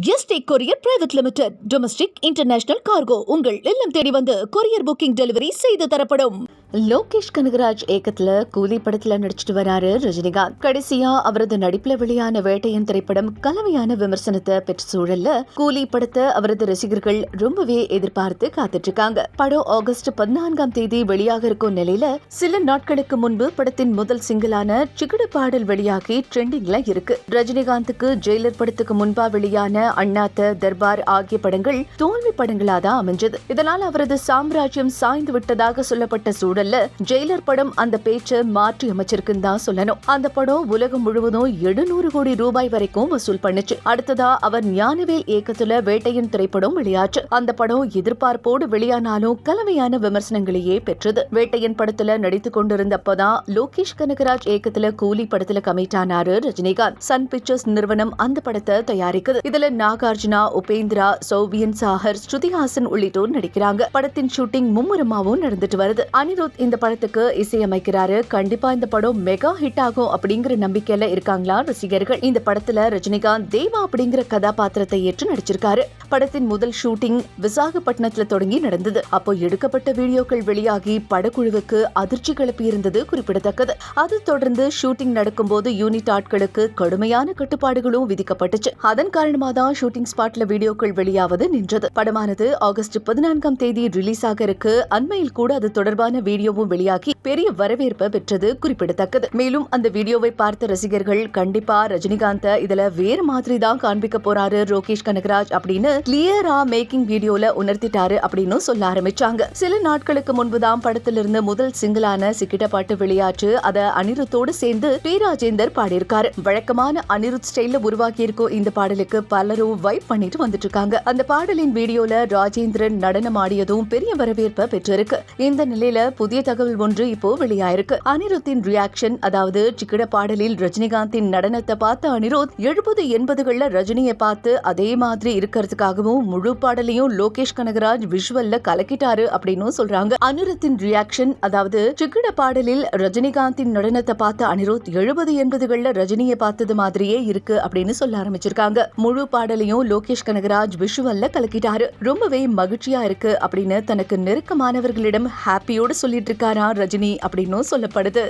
ST courier private limited domestic international cargo உங்கள் இல்லம் தேடி வந்து கொரியர் புக்கிங் டெலிவரி செய்து தரப்படும். லோகேஷ் கனகராஜ் ஏக்கத்துல கூலி படத்துல நடிச்சிட்டு வராரு ரஜினிகாந்த். கடைசியா அவரது நடிப்புல வெளியான வேட்டையன் திரைப்படம் கலவையான விமர்சனத்தை பெற்ற சூழல்ல கூலி படத்தை அவரது ரசிகர்கள் ரொம்பவே எதிர்பார்த்து காத்துட்டு இருக்காங்க படம் ஆகஸ்ட் பதினான்காம் தேதி வெளியாக இருக்கும் நிலையில சில நாட்களுக்கு முன்பு படத்தின் முதல் சிங்கிளான சிகுடு பாடல் வெளியாகி ட்ரெண்டிங்ல இருக்கு. ரஜினிகாந்துக்கு ஜெயிலர் படத்துக்கு முன்பா வெளியான அண்ணாத்த தர்பார் ஆகிய படங்கள் தோல்வி படங்களா தான் அமைஞ்சது. இதனால் அவரது சாம்ராஜ்யம் சாய்ந்து விட்டதாக சொல்லப்பட்ட சூழல்ல ஜெயிலர் படம் அந்த பேச்சை மாற்றி அமைச்சிருக்குன்னு தான் சொல்லணும். அந்த படம் உலகம் முழுவதும் எழுநூறு கோடி ரூபாய் வரைக்கும் வசூல் பண்ணுச்சு. அடுத்ததா அவர் ஞானவேல் இயக்கத்துல வேட்டையின் திரைப்படம் வெளியாச்சு. அந்த படம் எதிர்பார்ப்போடு வெளியானாலும் கலவையான விமர்சனங்களையே பெற்றது. வேட்டையன் படத்துல நடித்துக் கொண்டிருந்தப்பதான் லோகேஷ் கனகராஜ் இயக்கத்துல கூலி படத்துல கமிட் ஆனாரு ரஜினிகாந்த். சன் பிக்சர்ஸ் நிறுவனம் அந்த படத்தை தயாரிக்குது. இதுல நாகார்ஜுனா உபேந்திரா சௌவியன் சாகர் ஸ்ருதிஹாசன் உள்ளிட்டோர் நடிக்கிறாங்க. படத்தின் ஷூட்டிங் மும்முரமாவும் நடந்துட்டு வருது. அனிருத் இந்த படத்துக்கு இசையமைக்கிறாரு. கண்டிப்பா இந்த படம் மெகா ஹிட் ஆகும் அப்படிங்கிற நம்பிக்கையில இருக்காங்களா ரசிகர்கள். இந்த படத்துல ரஜினிகாந்த் தேவா அப்படிங்கிற கதாபாத்திரத்தை ஏற்று நடிச்சிருக்காரு. படத்தின் முதல் ஷூட்டிங் விசாகப்பட்டினத்துல தொடங்கி நடந்தது. அப்போ எடுக்கப்பட்ட வீடியோக்கள் வெளியாகி படக்குழுவுக்கு அதிர்ச்சி கிளப்பி இருந்தது குறிப்பிடத்தக்கது. அது தொடர்ந்து ஷூட்டிங் நடக்கும்போது யூனிட் ஆட்களுக்கு கடுமையான கட்டுப்பாடுகளும் விதிக்கப்பட்டுச்சு. அதன் காரணமாக தான் ஷூட்டிங் ஸ்பாட்ல வீடியோக்கள் வெளியாவது நின்றது. படமானது ஆகஸ்ட் பதினான்காம் தேதி ரிலீஸ் ஆக இருக்கு. அண்மையில் கூட அது தொடர்பான வீடியோவும் வெளியாகி பெரிய வரவேற்பை பெற்றது குறிப்பிடத்தக்கது. மேலும் அந்த வீடியோவை பார்த்த ரசிகர்கள் கண்டிப்பா ரஜினிகாந்த இதுல வேற மாதிரி தான் காண்பிக்க போறாரு ரோகேஷ் கனகராஜ் அப்படின்னு கிளியரா மேக்கிங் வீடியோல உணர்த்திட்டாரு அப்படின்னு சொல்ல ஆரம்பிச்சாங்க. சில நாட்களுக்கு முன்புதான் படத்திலிருந்து முதல் சிங்கிளான சிக்கிட்ட பாட்டு வெளியாச்சு. அதை அனிருத்தோடு சேர்ந்து பி ராஜேந்தர் பாடியிருக்காரு. வழக்கமான அனிருத் ஸ்டைல உருவாக்கி இருக்கும் இந்த பாடலுக்கு பல எல்லாரும் வைப் பண்ணிட்டு வந்துட்டு இருக்காங்க அந்த பாடலின் வீடியோல ராஜேந்திரன் நடனம் ஆடியதும் பெரிய வரவேற்பை பெற்றிருக்கு. இந்த நிலையில புதிய தகவல் ஒன்று இப்போ வெளியாயிருக்கு. அனிருத்தின் ரியாக்ஷன் அதாவது சிக்கிட பாடலில் ரஜினிகாந்தின் நடனத்தை பார்த்த அனிருத் எழுபது எண்பதுகள்ல ரஜினியை பார்த்து அதே மாதிரி இருக்கிறதுக்காகவும் முழு பாடலையும் லோகேஷ் கனகராஜ் விஷுவல்ல கலக்கிட்டாரு அப்படின்னு சொல்றாங்க. அனிருத்தின் ரியாக்ஷன் அதாவது சிக்கிட பாடலில் ரஜினிகாந்தின் நடனத்தை பார்த்த அனிருத் எழுபது எண்பதுகள்ல ரஜினியை பார்த்தது மாதிரியே இருக்கு அப்படின்னு சொல்ல ஆரம்பிச்சிருக்காங்க. முழு பாடலையும் லோகேஷ் கனகராஜ் விஷுவல்ல கலக்கிட்டாரு. ரொம்பவே மகிழ்ச்சியா இருக்கு அப்படின்னு தனக்கு நெருக்கமானவர்களிடம் ஹாப்பியோடு சொல்லிட்டு இருக்காரா ரஜினி அப்படின்னும் சொல்லப்படுது.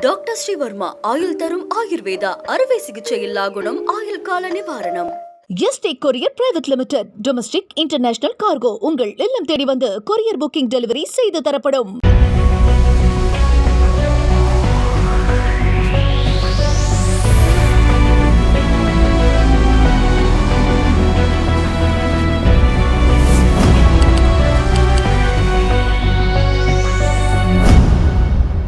டாக்டர் ஸ்ரீவர்மா ஆயுள் தரும் ஆயுர்வேதா அறுவை சிகிச்சை இல்லா குணம் ஆயுள் கால நிவாரணம். ST courier private limited domestic international cargo உங்கள் இல்லம் தேடி வந்து கொரியர் புக்கிங் டெலிவரி செய்து தரப்படும்.